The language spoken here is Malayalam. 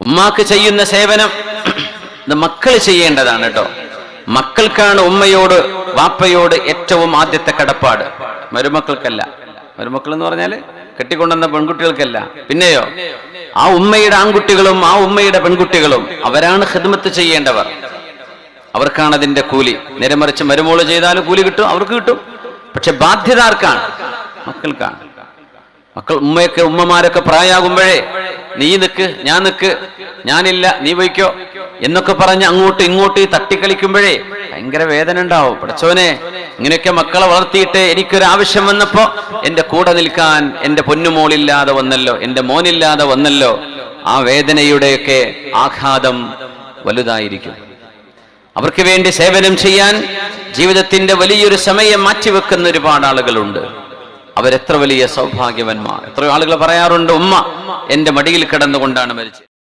ഉമ്മാക്ക് ചെയ്യുന്ന സേവനം ഇത് മക്കൾ ചെയ്യേണ്ടതാണ് കേട്ടോ. മക്കൾക്കാണ് ഉമ്മയോട് വാപ്പയോട് ഏറ്റവും ആദ്യത്തെ കടപ്പാട്. മരുമക്കൾക്കല്ല. മരുമക്കൾ എന്ന് പറഞ്ഞാൽ കെട്ടിക്കൊണ്ടുവന്ന പെൺകുട്ടികൾക്കല്ല. പിന്നെയോ? ആ ഉമ്മയുടെ ആൺകുട്ടികളും ആ ഉമ്മയുടെ പെൺകുട്ടികളും അവരാണ് ഹിദ്മത്ത് ചെയ്യേണ്ടവർ. അവർക്കാണ് അതിന്റെ കൂലി. നേരെമറിച്ച് മരുമോൾ ചെയ്താൽ കൂലി കിട്ടും അവർക്ക് കിട്ടും. പക്ഷെ ബാധ്യത ആർക്കാണ്? മക്കൾക്കാണ്. മക്കൾ ഉമ്മയൊക്കെ ഉമ്മമാരൊക്കെ പ്രായമാകുമ്പോഴേ നീ നിക്ക് ഞാൻ നിക്ക് ഞാനില്ല നീ വയ്ക്കോ എന്നൊക്കെ പറഞ്ഞ് അങ്ങോട്ട് ഇങ്ങോട്ട് തട്ടിക്കളിക്കുമ്പോഴേ ഭയങ്കര വേദന ഉണ്ടാവും. പഠിച്ചോനെ ഇങ്ങനെയൊക്കെ മക്കളെ വളർത്തിയിട്ട് എനിക്കൊരു ആവശ്യം വന്നപ്പോ എന്റെ കൂടെ നിൽക്കാൻ എന്റെ പൊന്നുമോളില്ലാതെ വന്നല്ലോ എന്റെ മോനില്ലാതെ വന്നല്ലോ. ആ വേദനയുടെയൊക്കെ ആഘാതം വലുതായിരിക്കും. അവർക്ക് വേണ്ടി സേവനം ചെയ്യാൻ ജീവിതത്തിന്റെ വലിയൊരു സമയം മാറ്റിവെക്കുന്ന ഒരുപാട് ആളുകളുണ്ട്. അവരെത്ര വലിയ സൗഭാഗ്യവന്മാർ. എത്രയോ ആളുകൾ പറയാറുണ്ട് ഉമ്മ എന്റെ മടിയിൽ കിടന്നുകൊണ്ടാണ് മരിച്ചത്.